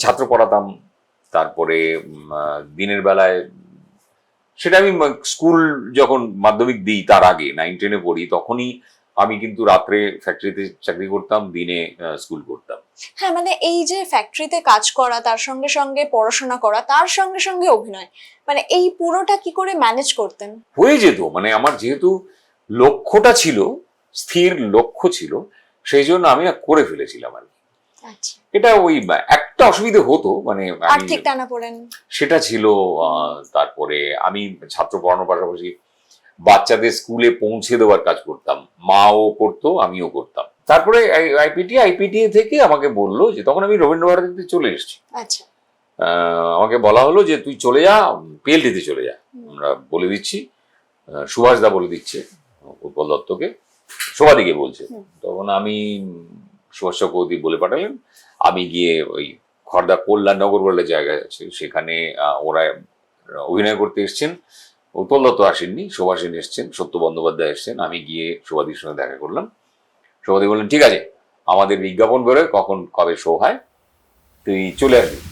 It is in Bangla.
ছাত্র পড়াতাম তারপরে দিনের বেলায় সেটা আমি স্কুল যখন মাধ্যমিক দিই তার আগে নাইন টেনে পড়ি তখনই আমি কিন্তু রাত্রে ফ্যাক্টরিতে চাকরি করতাম দিনে স্কুল করতাম। হ্যাঁ মানে এই যে ফ্যাক্টরিতে কাজ করা তার সঙ্গে সঙ্গে পড়াশোনা করা তার সঙ্গে সঙ্গে অভিনয় মানে এই পুরোটা কি করে ম্যানেজ করতেন? হয়ে যেত মানে আমার যেহেতু লক্ষ্যটা ছিল স্থির লক্ষ্য ছিল সেই জন্য আমি করে ফেলেছিলাম আর এটা ওই একটা অসুবিধে হতো মানে আর্থিক টানা পড়েন। সেটা ছিল তারপরে আমি ছাত্র পড়ানোর পাশাপাশি বাচ্চাদের স্কুলে পৌঁছে দেওয়ার কাজ করতাম। মাও করতো আমিও করতাম। তারপরে আইপিটি আইপিটিএ থেকে আমাকে বলল যে তখন আমি রবীন্দ্র ভারতীতে চলে এসেছি। আচ্ছা। আমাকে বলা হলো যে তুই চলে যা পিএলটিতে চলে যা। আমরা বলে দিচ্ছি সুভাষ দা বলে দিচ্ছে উৎপল দত্তকে। শোভাদিকে বলছে। তখন আমি সুভাষ চক্রবর্তী বলে পাঠালেন। আমি গিয়ে ওই খর্দা কল্যাণনগর বলে জায়গা আছে, সেখানে ওরা অভিনয় করতে এসছেন। উৎপল আসেননি সুভাষিন এসছেন, সত্য বন্দ্যোপাধ্যায় এসছেন, আমি গিয়ে সুভাদির সঙ্গে দেখা করলাম। সুভাদি বললেন, ঠিক আছে, আমাদের বিজ্ঞাপন করে কখন, কবে শো হয়? তুই চলে আসবি।